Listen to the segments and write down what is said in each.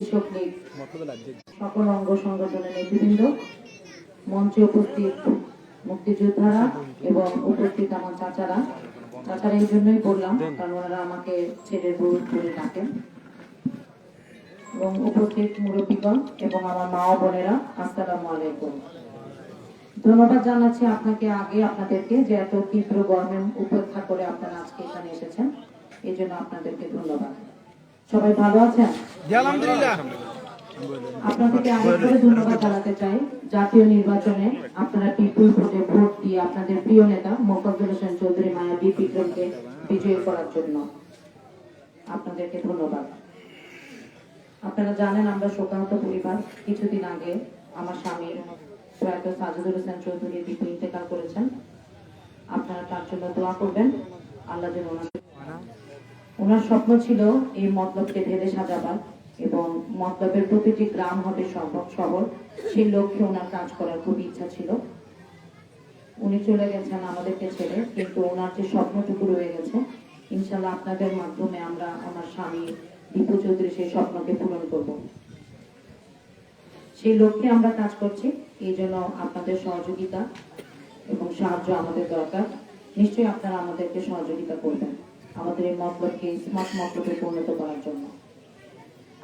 কৃষক লীগ সকল অঙ্গ সংগঠনের নেতৃবৃন্দ মঞ্চে উপস্থিত মুক্তিযোদ্ধারা এবং উপস্থিত আমার চাচারা। চাচারা এই জন্যই বললাম কারণ ওনারা আমাকে ছেলের বউ বলে ডাকেন। এবং উপস্থিত মুরব্বীগণ এবং আমার মা বোনেরা আসসালামু আলাইকুম। ধন্যবাদ জানাচ্ছি আপনাকে আগে আপনাদেরকে যে এত তীব্র গরমে উপেক্ষা করে আপনারা আজকে এখানে এসেছেন। এই জন্য আপনাদেরকে ধন্যবাদ। সবাই ভালো আছেন? জাতীয় নির্বাচনে আপনারা পিপুল ভোটে ভোট দিয়ে আপনাদের প্রিয় নেতা মোফাজ্জল হোসেন চৌধুরী মায়াবী বিক্রমকে বিজয়ী করার জন্য আপনাদেরকে ধন্যবাদ। আপনারা জানেন, আমরা শোকাহত পরিবার। কিছুদিন আগে আমার স্বামীর প্রয়াত সাজিদুল হোসেন চৌধুরী বিপু ইন্তেকাল করেছেন। আপনারা তার জন্য দোয়া করবেন। আল্লাহ ওনার স্বপ্ন ছিল এই মতলবকে ঢেলে সাজাবার। এবং মতলবের প্রতিটি গ্রাম হবে শহর শহর সেই লক্ষ্যে ওনার কাজ করার খুব ইচ্ছা ছিল। উনি চলে গেছেন আমাদেরকে ছেড়ে, কিন্তু ওনার যে স্বপ্নটুকু রয়ে গেছে ইনশাল্লাহ আপনাদের মাধ্যমে আমরা আমার স্বামী দীপু চৌধুরী সেই স্বপ্নকে পূরণ করব। সেই লক্ষ্যে আমরা কাজ করছি। এই জন্য আপনাদের সহযোগিতা এবং সাহায্য আমাদের দরকার। নিশ্চয়ই আপনারা আমাদেরকে সহযোগিতা করবেন আমাদের এই মতলবকে, স্মার্ট মতলবে পরিণত করার জন্য।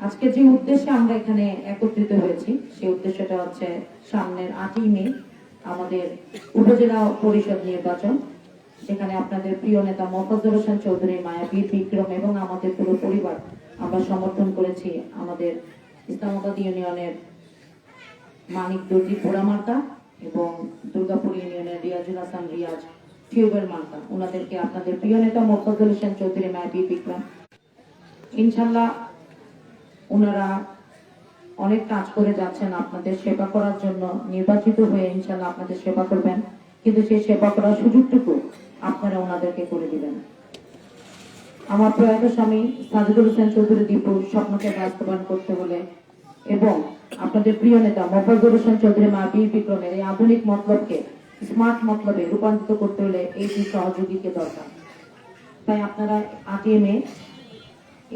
আজকে যে উদ্দেশ্যে আমরা এখানে একত্রিত হয়েছি, সেই উদ্দেশ্যটা হচ্ছে সামনের আটই মে আমাদের উপজেলা পরিষদ নির্বাচন। সেখানে আপনাদের প্রিয় নেতা মোফাজ্জল হোসেন চৌধুরী মায়াবীর বিক্রম এবং আমাদের পুরো পরিবার আমরা সমর্থন করেছি আমাদের ইসলামাবাদ ইউনিয়নের মানিক দর্জি ঘোড়া মার্কা এবং দুর্গাপুর ইউনিয়নের রিয়াজুল হাসান রিয়াজ টিউবেল মার্কা। ওনাদেরকে আপনাদের প্রিয় নেতা মোফাজ্জল হোসেন চৌধুরী মায়াবী বিক্রম। ইনশাল্লাহ ওনারা অনেক কাজ করে যাচ্ছেন আপনাদের সেবা করার জন্য, নির্বাচিত হয়ে ইনশাল্লাহ আপনাদের সেবা করবেন। কিন্তু সেই সেবা করার সুযোগটুকু আপনারা ওনাদেরকে করে দিবেন। আমার প্রয়াত স্বামী সাজিদুল হোসেন চৌধুরী দীপুর স্বপ্নকে বাস্তবায়ন করতে হলে এবং আপনাদের প্রিয় নেতা মোফাজ্জল হোসেন চৌধুরী মা বীর বিক্রমের এই আধুনিক মতলবকে স্মার্ট মতলবে রূপান্তরিত করতে হলে এই দুই সহযোগীকে দরকার। তাই আপনারা আটই মে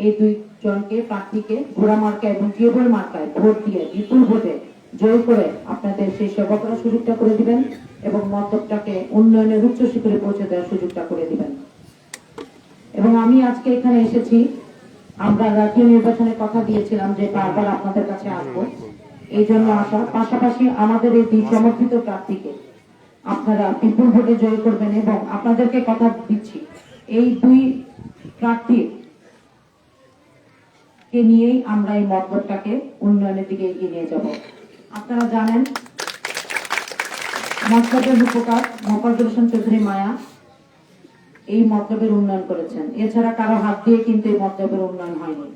এই দুই জনকে, প্রার্থীকে ঘোড়া মার্কা এবং টিউবওয়েল মার্কায় ভোট দিয়ে বিপুল ভোটে জয় করে আপনাদের সেই সেবা করার সুযোগটা করে দিবেন এবং মতলবটাকে উন্নয়নের উচ্চ শিখরে পৌঁছে দেওয়ার সুযোগটা করে দিবেন। এবং আমি আজকে এখানে এসেছি। আমরা জাতীয় নির্বাচনের কথা দিয়েছিলাম যে বারবার আপনাদের কাছে আসব। এই জন্য আসা পাশাপাশি আমাদের এই দুই সমর্থিত প্রার্থীকে আপনারা বিপুল ভোটে জয় করবেন এবং আপনাদেরকে কথা দিচ্ছি। এই দুই প্রার্থীর কে নিয়েই আমরা এই মতলবটাকে উন্নয়নের দিকে এগিয়ে নিয়ে যাব। আপনারা জানেন মতলবের উপকার মোফাজ্জল হোসেন চৌধুরী মায়া এই মতলবের উন্নয়ন করেছেন। এছাড়া কারও হাত দিয়ে কিন্তু এই মতলবের উন্নয়ন হয়নি।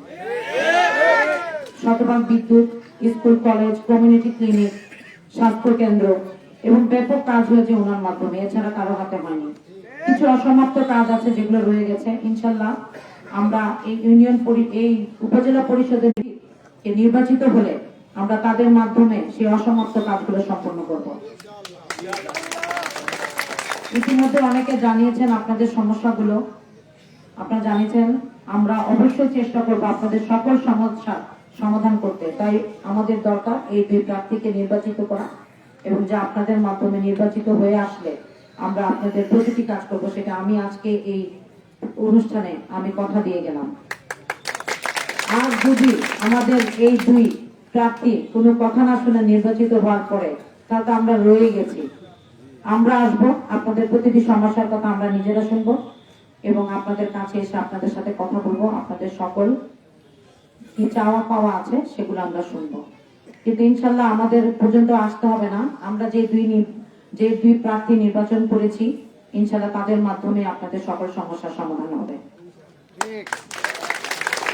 শতভাগ বিদ্যুৎ, স্কুল, কলেজ কমিউনিটি ক্লিনিক স্বাস্থ্য কেন্দ্র এবং ব্যাপক কাজ হয়েছে ওনার মাধ্যমে, এছাড়া কারও হাতে হয়নি। কিছু অসমাপ্ত কাজ আছে যেগুলো রয়ে গেছে, ইনশাল্লাহ আমরা এই ইউনিয়ন এই উপজেলা পরিষদের নির্বাচিত হলে আমরা তাদের মাধ্যমে সেই অসমাপ্ত কাজগুলো সম্পন্ন করব। ইতিমধ্যে অনেকে জানিয়েছেন আপনাদের সমস্যাগুলো। আপনারা জানিয়েছেন, আমরা অবশ্যই চেষ্টা করব আপনাদের সকল সমস্যা সমাধান করতে। তাই আমাদের দরকার এই দুই প্রার্থীকে নির্বাচিত করা এবং যা আপনাদের মাধ্যমে নির্বাচিত হয়ে আসলে আমরা আপনাদের প্রতিটি কাজ করব, সেটা আমি আজকে এই অনুষ্ঠানে আমি কথা দিয়ে গেলাম। আর যদি আমাদের এই দুই প্রার্থী কোনো কথা না শুনে নির্বাচিত হওয়ার পরে, তাহলে তো আমরা রয়ে গেছি। আমরা আসব, আপনাদের প্রতিটি সমস্যার কথা আমরা নিজেরা শুনব এবং আপনাদের কাছে এসে আপনাদের সাথে কথা বলব, আপনাদের সকল কি চাওয়া পাওয়া আছে সেগুলো আমরা শুনব। কিন্তু ইনশাল্লাহ আমাদের পর্যন্ত আসতে হবে না। আমরা যে দুই যে দুই প্রার্থী নির্বাচন করেছি ইনশাল্লাহ তাদের মাধ্যমে আপনাদের সকল সমস্যার সমাধান হবে।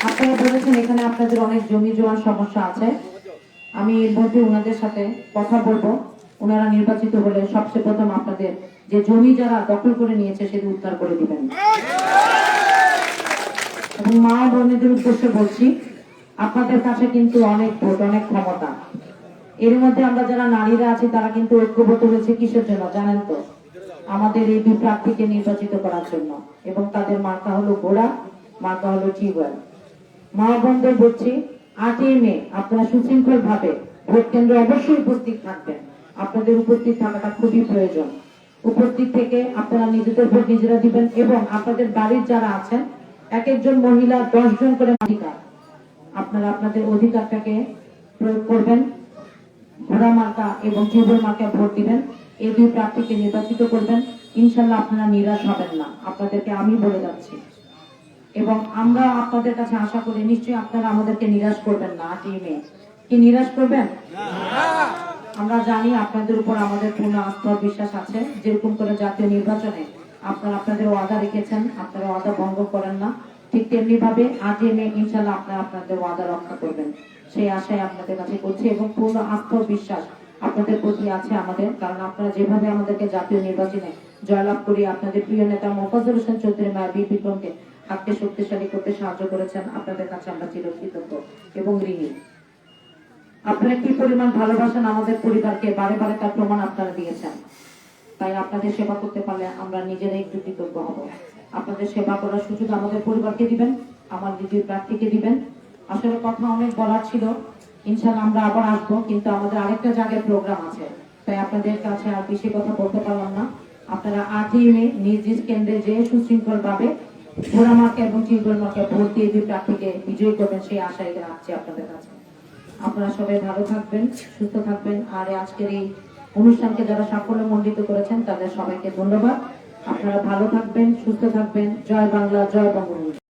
আপনারা বলেছেন এখানে আপনাদের অনেক জমি জোয়ার সমস্যা আছে। আমি এর মধ্যে ওনাদের সাথে কথা বলব। ওনারা নির্বাচিত হলে সবচেয়ে প্রথম আপনাদের যে জমি যারা দখল করে নিয়েছে সেটি উদ্ধার করে দিবেন। এবং মা বোনেদের উদ্দেশ্যে বলছি, আপনাদের কাছে কিন্তু অনেক ভোট, অনেক ক্ষমতা। এর মধ্যে আমরা যারা নারীরা আছি, তারা কিন্তু ঐক্যবদ্ধ হয়েছে কিসের জন্য জানেন তো? আমাদের এই দুই নির্বাচিত করার জন্য। এবং তাদের মার্কা হলো ঘোড়া মার্কা হলো টিউবওয়েল মা বোনদের বলছি, আটই মে আপনারা সুশৃঙ্খল ভাবে ভোট কেন্দ্রে অবশ্যই উপস্থিত থাকবেন। আপনাদের উপস্থিত থাকাটা খুবই প্রয়োজন। উপস্থিত থেকে আপনারা নিজেদের ভোট নিজেরা দিবেন এবং আপনাদের বাড়ির যারা আছেন, এক একজন মহিলা দশ জন করে অধিকার আপনারা আপনাদের অধিকারটাকে প্রয়োগ করবেন, ঘোড়া মার্কা এবং যুবর মার্কা ভোট দিবেন। এই দুই প্রার্থীকে নির্বাচিত করবেন ইনশাল্লাহ আপনারা নিরাশ হবেন না। আপনাদেরকে আমি বলে যাচ্ছি। এবং আমরা আপনাদের কাছে আশা করি নিশ্চয়ই আপনারা আমাদেরকে নিরাশ করবেন না আটই মে কি নিরাশ করবেন? আমরা জানি আপনাদের উপর আমাদের পূর্ণ আস্থা বিশ্বাস আছে। যেরকম করে জাতীয় নির্বাচনে আপনারা আপনাদের ওয়াদা রেখেছেন আপনারা ওয়াদা ভঙ্গ করেন না। ঠিক তেমনি ভাবে আজই মে ইনশাল্লাহ আপনারা আপনাদের ওয়াদা রক্ষা করবেন। সেই আশায় আপনাদের কাছে করছি এবং পূর্ণ আস্থা বিশ্বাস আপনাদের প্রতি আছে আমাদের, কারণ আপনারা যেভাবে আমাদেরকে জাতীয় নির্বাচনে জয়লাভ করি আপনাদের প্রিয় নেতা মোফাজ্জল হোসেন চৌধুরী মায়াবী বিক্রমকে হাতকে শক্তিশালী করতে সাহায্য করেছেন, আপনাদের কাছে আমরা চিরকৃতজ্ঞ এবং ঋণী। আপনারা কি পরিমাণ ভালোবাসেন আমাদের পরিবারকে, বারে বারে তার প্রমাণ আপনারা দিয়েছেন। তাই আপনাদের সেবা করতে পারলে আমরা নিজেরাই একটু কৃতজ্ঞ হব। আপনাদের সেবা করার সুযোগ আমাদের পরিবারকে দিবেন, আমার দ্বিতীয় প্রার্থীকে দিবেন। আসলে কথা অনেক বলার ছিল ইনশাল্লাহ আমরা আবার আসব, কিন্তু আমাদের আরেকটা জায়গায় প্রোগ্রাম আছে। তাই আপনাদের কাছে আর বেশি কথা বলতে পারলাম না। আপনারা আজই নিজ নিজ কেন্দ্রে এবং ভোট দিয়ে দুই প্রার্থীকে বিজয়ী করবেন সেই আশাই রাখছি আপনাদের কাছে। আপনারা সবাই ভালো থাকবেন, সুস্থ থাকবেন, আর আজকের এই অনুষ্ঠানকে যারা সাফল্য মণ্ডিত করেছেন, তাদের সবাইকে ধন্যবাদ। আপনারা ভালো থাকবেন, সুস্থ থাকবেন। জয় বাংলা, জয় বঙ্গবন্ধু।